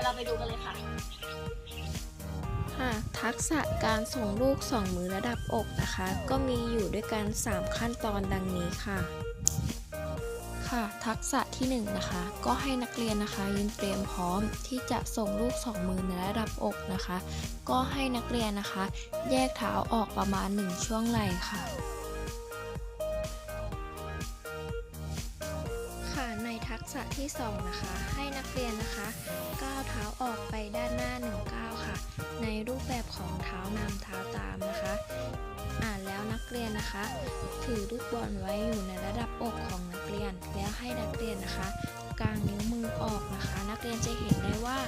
เดี๋ยวเราไปดูกันเลยค่ะ ค่ะทักษะการส่งลูกสองมือระดับอกนะคะ ก็มีอยู่ด้วยกัน 3 ขั้นตอนดังนี้ค่ะ ค่ะ ทักษะที่ 1นงนะคะ ก็ให้นักเรียนนะคะยืนเตรียมพร้อมที่จะส่งลูกสองมือในระดับอกนะคะ ก็ให้นักเรียนนะคะ แยกเท้าออกประมาณ 1 ช่วงไหล่ค่ะ ษะที่ 2 นะคะ ให้นักเรียนนะคะก้าวเท้าออกไปด้านหน้า1ก้าวค่ะ ในรูปแบบของเท้านำเท้าตามนะคะ อ่านแล้วนักเรียนนะคะ ถือลูกบอลไว้อยู่ในระดับอกของนักเรียน แล้วให้นักเรียนนะคะกางนิ้วมือออกนะคะ นักเรียนจะเห็นได้ว่า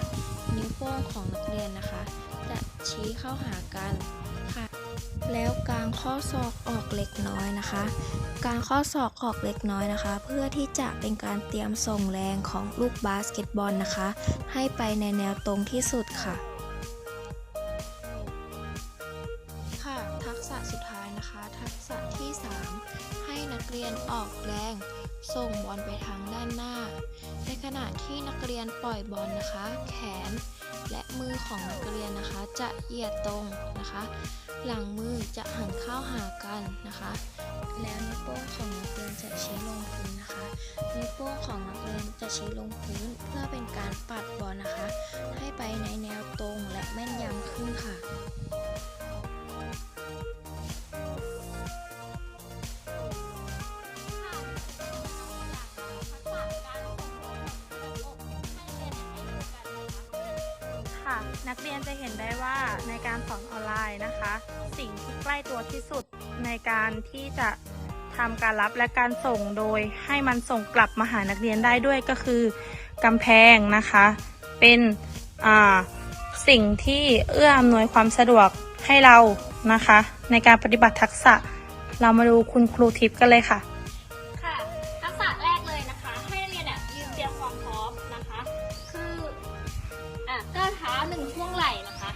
นิ้วโป้งของนักเรียนนะคะ จะชี้เข้าหากัน แล้วกางข้อศอกออกเล็กน้อยนะคะ กางข้อศอกออกเล็กน้อยนะคะ เพื่อที่จะเป็นการเตรียมส่งแรงของลูกบาสเกตบอลนะคะ ให้ไปในแนวตรงที่สุดค่ะ ค่ะ ทักษะสุดท้ายนะคะ ทักษะที่ 3 ให้นักเรียนออกแรงส่งบอลไปทางด้านหน้า ในขณะที่นักเรียนปล่อยบอลนะคะ แขน และมือของนักเรียนนะคะ จะเหยียดตรงนะคะ หลังมือจะหันเข้าหากันนะคะ แล้วนิ้วโป้งของนักเรียนจะชี้ลงพื้นนะคะนิ้วโป้งของนักเรียนจะชี้ลงพื้นเพื่อเป็นการปัดบอลนะคะ ให้ไปในแนวตรงและแม่นยำ ค่ะ นักเรียนจะเห็นได้ว่าในการสอนออนไลน์นะคะ สิ่งที่ใกล้ตัวที่สุดในการที่จะทำการรับและการส่งโดยให้มันส่งกลับมาหานักเรียนได้ด้วยก็คือกำแพงนะคะ เป็นสิ่งที่เอื้ออำนวยความสะดวกให้เรานะคะ ในการปฏิบัติทักษะเรามาดูคุณครูทิพย์กันเลยค่ะ อะก้าวเท้าหนึ่งช่วงไหล่นะคะ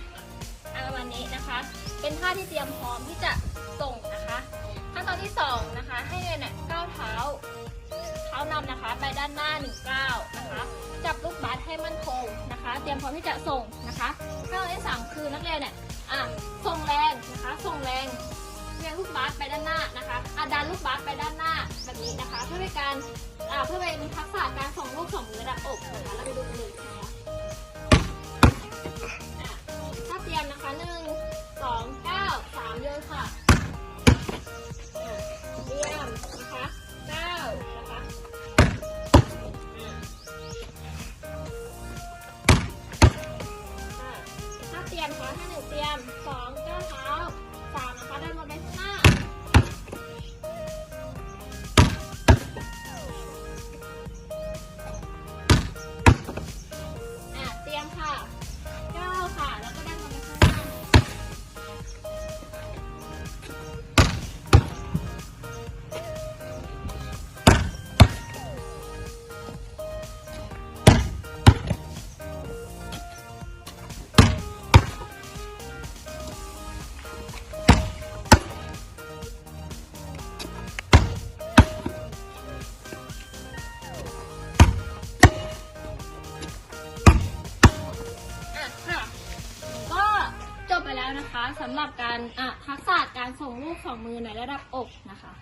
อะประมาณนี้นะคะ เป็นท่าที่เตรียมพร้อมที่จะส่งนะคะขั้นตอนที่สองนะคะให้นักเรียนเนี่ยก้าวเท้าเท้านำนะคะ ไปด้านหน้าหนึ่งก้าวนะคะจับลูกบาสให้มั่นคงนะคะ เตรียมพร้อมที่จะส่งนะคะขั้นตอนที่สามคือนักเรียนเนี่ยอะส่งแรงนะคะส่งแรงเวียนลูกบาสไปด้านหน้านะคะอะดันลูกบาสไปด้านหน้าแบบนี้นะคะ เพื่อเป็นการอ่าเพื่อเป็นทักษะการส่งลูกส่งมือระดับอกนะคะเราไปดูกันเลยนะคะ นะคะถ้าหนึ่งเตรียมสองก้าวเท้าสามนะคะด้านบนไป แล้วนะคะสำหรับการอะทักษะการส่งลูกสองมือในระดับอกนะคะ